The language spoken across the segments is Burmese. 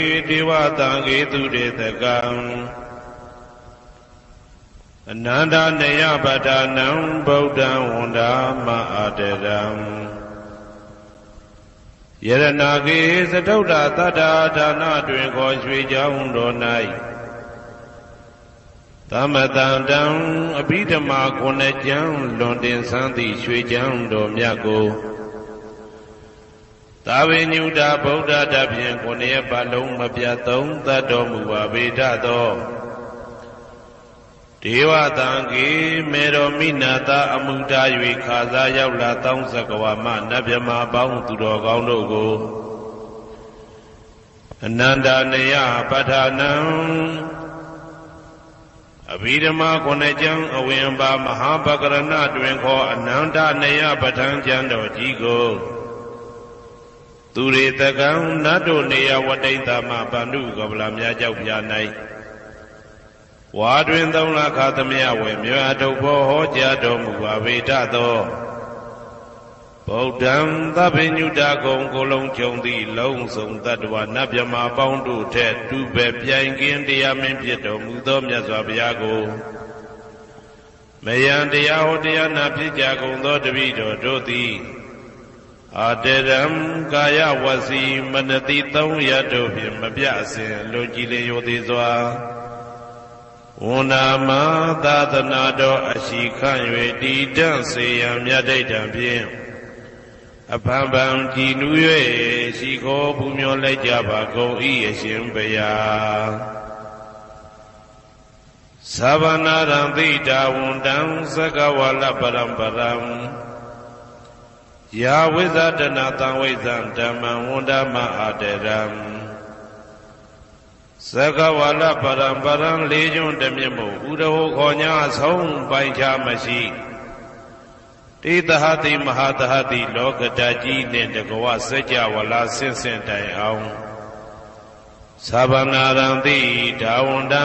ေဒေဝတံကေသူတေတကံအနန္တနေယပဒနံဗုဒ္ဓံဝန္ဒာမအာတရံယရနာကေသတုဒ္ဓတတ္တာဒါနတွင်ခေါ်ရွှေကြောင်းတော်၌သမတံတံအဘိဓမ္မာခုနှစ်ကျမ်းလွန်တင်ဆန်းသည့်ရွှေကြောင်းတော်မြတ်ကို သာဝေညုတာဗုဒ္ဓတဖြင့်ခုနှစ်ပတ်လုံးမပြတ်သုံးသတ်တော်မူပါဗေဒသောဒေဝတံကေမေတော်မိနာတာအမှုတာ၍ခါစားရောက်လာတောင်းစကဝါမနတ်မြမာပေါင်းသူတော်ကောင်းတို့ကိုအနန္တနေယပဋ္ဌာနံအဘိဓမ္မာခုနှစ်ကျမ်းအဝင်ပါမဟာပကရဏတွင်ခေါ်အနန္တနေယပဋ္ဌာန်းကျမ်းတော်ကြီးကို သူရေတကံနတ်တို့နေယဝတိတ္တမဗန္ဓုကပလာများကြောက်ပြ၌ဝါတွင်သုံးလခါသမယဝေမြတ်ထုတ်ဖို့ဟောကြားတော်မူပါဗေဒသောဗုဒ္ဓံသဗ္ဗညုတကုံကိုလုံးကြုံသည့်လုံးစုံတ attva နတ်မြမာပေါင်းတို့ထက်တူပဲပြိုင်ကင်းတရားမင်းဖြစ်တော်မူသောမြတ်စွာဘုရားကိုမယံတရားဟောတရားနာဖြစ်ကြကုန်သောတပည့်တော်တို့သည် အာတရံကာယဝစီမနတိသုံးရတို့ဖြင့်မပြအစဉ်လွန်ကြည်လျောသေးစွာဝန္နာမသာသနာတော်အရှိခန့်၍တည်တံ့စေရန်မြတ်ဒိဋ္ဌံဖြင့်အဖန်ဖန်ကြည်နူး၍ရှိခိုးပူမျောလိုက်ကြပါကုန်၏အရှင်ဘုရားသဗ္ဗနာရံသိတာဝန္တံသကဝါလပရံပရံ ယာဝိဇဒနာတံဝိဇံဓမ္မံဝန္ဒမအာတရံသကဝါလပရံပရံလေးကျွန်းတမြတ်မို့ဥရဟောခေါ်ညာဆုံးပိုင်ချမရှိတေတဟတိမဟာတဟတိလောကတကြီးနှင့်တကဝစัจ java လာဆင့်ဆင့်တိုင်အောင်သဗ္ဗနာရံတိဒါဝန္တံ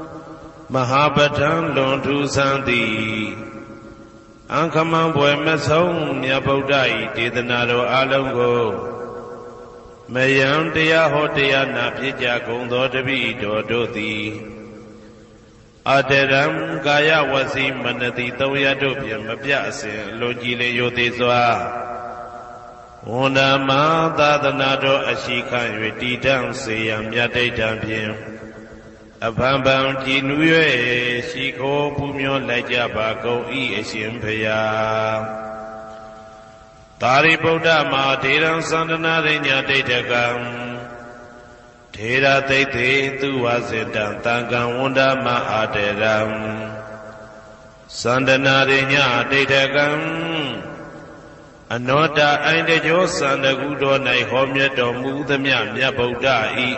မဟာပဋ္ဌံလွန်ထူးဆန်းသည်အံခမံဘွယ်မဆုံးမြတ်ဗုဒ္ဓ၏ဒေသနာတော်အလုံးကိုမယံတရားဟောတရားနာဖြစ်ကြကုန်သောတပည့်တော်တို့သည်အတရံကာယဝစီမနတိသုံးရတို့ဖြင့်မပြအစဉ်လွန်ကြည်လေရိုသေးစွာဝန္ဒမသာသနာတော်အရှိခံ၍တည်တံ့စေရန်မြတ်ဒိဋ္ဌံဖြင့် အဖန်ဖန်ကြည်နူး၍ရှိခိုးပူမျောလိုက်ကြပါကုန်၏အရှင်ဖရာသာရိပုတ္တမဟာဒေရံသန္တနာရိညာဒိဋ္ဌကံထေရသိတ်သေသူဝစေတံတံကံဝန္ဒမအာတေရံသန္တနာရိညာဒိဋ္ဌကံအနောတအိုင်တကြောသန္တကုတော်၌ဟောမြတ်တော်မူသမျှမြတ်ဗုဒ္ဓ၏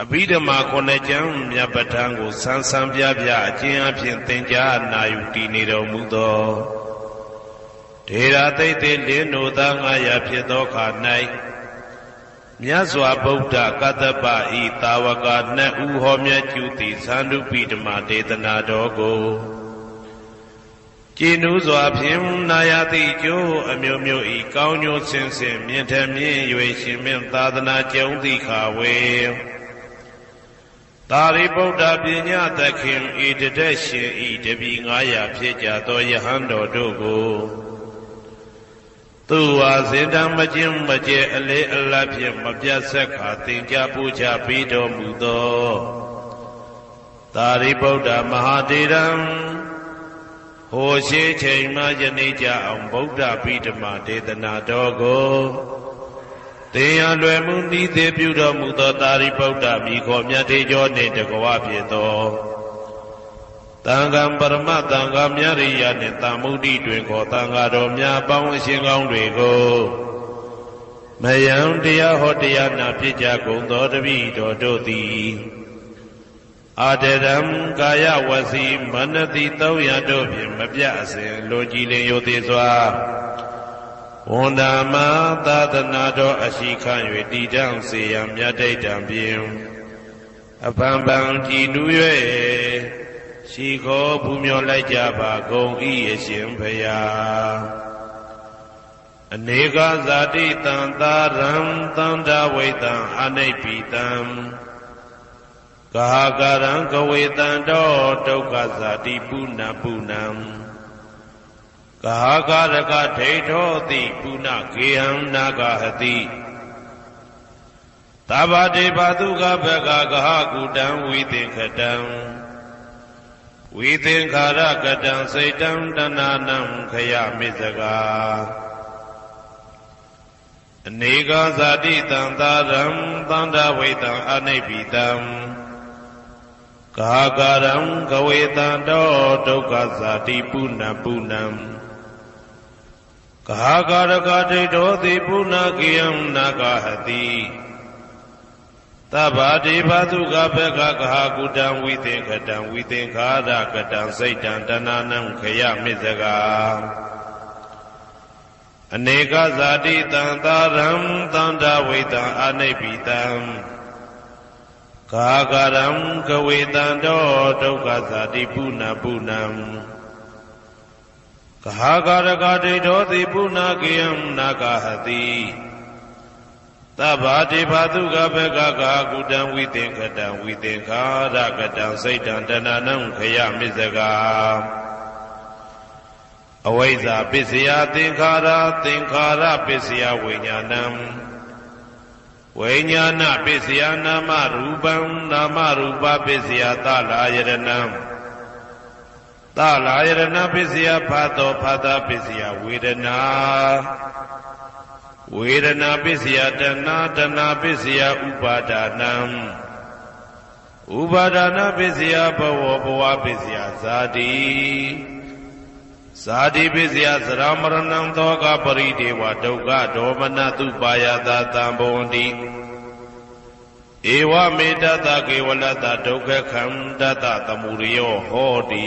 အဘိဓမ္မာခုနှစ်ကျမ်းမြတ်ပဋ္ဌာန်းကိုဆန်းဆန်းပြပြအကျဉ်းအဖြစ်သင်ကြားနာယူတည်နေတော်မူသောဒေရာသိတ်သေးလင်းတို့သာငါရဖြစ်သောခါ၌မြတ်စွာဘုရားကတ္တပဤတာဝကနှစ်ဦးဟောမြတ်ကျူသည်သန္ဓုပိဓမ္မာဒေသနာတော်ကိုကျင်းဥစွာဖြင့်နာယတိကျိုးအမျိုးမျိုးဤကောင်းကျိုးဆင်းဆင်းမြင့်ထမြင့်၍ရှင်မင်းသာသနာကျုံသည့်ခါဝေ သာရိပုတ္တပညာသခင်ဤတတက်ရှင်ဤတပီ900ဖြစ်ကြသောယဟန်တော်တို့ကိုသူဝါစင်တံမကျင်းမကျဲအလေအလတ်ဖြင့်မပြတ်ဆက်ခါသင်ကြားပူချပြီးတော်မူသောသာရိပုတ္တမဟာတေရံဟိုရှိချိန်မှယနေ့ကြအောင်ဗုဒ္ဓဗိဓမာဒေသနာတော်ကို တင်ရလွယ်မှုဤသေးပြုတော်မူသောသာရိပုတ္တမိခေါ်မြတ်ထေကျော်နှင့်တကဝဖြစ်သောတန်ခါပရမတန်ခါမြရိယာနှင့်တာမုဒ္ဒိတွင်ခေါ်တန်ခါတော်များပေါင်းအရှင်ကောင်းတွေကိုမမယံတရားဟောတရားနာဖြစ်ကြကုန်သောတပိတော်တို့သည်အာတရံကာယဝစီမနတိသုံးရတို့ဖြင့်မပြအစဉ်လိုကြည်လင်ယိုသေးစွာ ဝန်တာမသာသနာတော်အရှိခံ၍တည်တံ့စေရန်မြတ်တိတ်တံဖြင့်အပံပံကြည်နူး၍ရှိခေါ်ဘူးမြော်လိုက်ကြပါကုန်ဤအရှင်ဖရာအနေကဇာတိတံသာရံသန္တာဝိတံအနိပိတံကာကရံကဝေတံတောဒုက္ခဇာတိပုဏ္ဏပုဏ္ဏံ ကာကရကဒိဋ္ဌောတိပုဏ္ဏကေဟံနာဂဟတိသဗ္ဗတေဘာတုကဘကကဟကုတံဝိသင်္ခတံဝိသင်္ခာရကတံစိတ်တံတဏနံခယမိစကာအနေကဇာတိတံသာရံသန္တာဝိတံအနိပိတံကာကာရံကဝေတံတောဒုက္ခဇာတိပုဏ္ဏပုဏ္ဏံ ကာကာရကဒိဋ္ဌောတိပုဏ္ဏကိယံနာဂဟတိသဗ္ဗတိဘာတုကဘကကဟာကုတံဝိသင်္ခတံဝိသင်္ခာရကတံစိတ်တံတဏနံခယမိစကာအနေကဇာတိတံသာရံသန္တာဝိတံအနိပိတံကာကရံကဝေတံတောဒုက္ခဇာတိပုဏ္ဏပုဏ္ဏံ ကာကရကဒိဋ္ဌောတိပုဏ္ဏကေယံနာဂဟတိသဗ္ဗတိဘာတုကဘကကာကုတံဝိသင်္ခတံဝိသင်္ခာရကတံစိတ်တံတဏနံခယမိစကာအဝိဇ္ဇာပစ္စယသင်္ခါရသင်္ခါရပစ္စယဝိညာဏံဝိညာဏပစ္စယနာမရူပံနာမရူပပစ္စယသလာယရဏံ သလာယရဏပစ္စယဖာတောဖာတာပစ္စယဝေဒနာဝေဒနာပစ္စယတဏတဏပစ္စယဥပါဒနာဥပါဒနာပစ္စယဘဝဘဝပစ္စယဇာတိဇာတိပစ္စယသရမရဏံသောကပရိဒေဝဒုက္ခဒေါမနတုပါယတာတံဘဝန္တိဧဝမေတ္တကေဝလတ္တဒုက္ခခန္တတသမုရိယောဟောတိ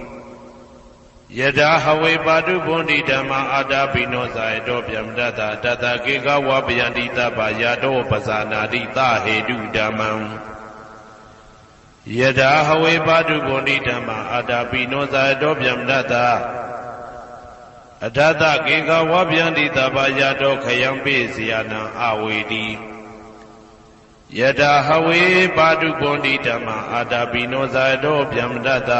ယထာဟဝေပါတုဗုန်တိဓမ္မာအာတာပိနောဇာယတောဗျမတတတတကေကဝပယန္တိတပယာတောပဇာနာတိသဟေတုဓမ္မံယထာဟဝေပါတုဗုန်တိဓမ္မာအာတာပိနောဇာယတောဗျမတတအထတကေကဝဗျန္တိတပယာတောခယံပိစီယနံအဝေတိယထာဟဝေပါတုဗုန်တိဓမ္မာအာတာပိနောဇာယတောဗျမတတ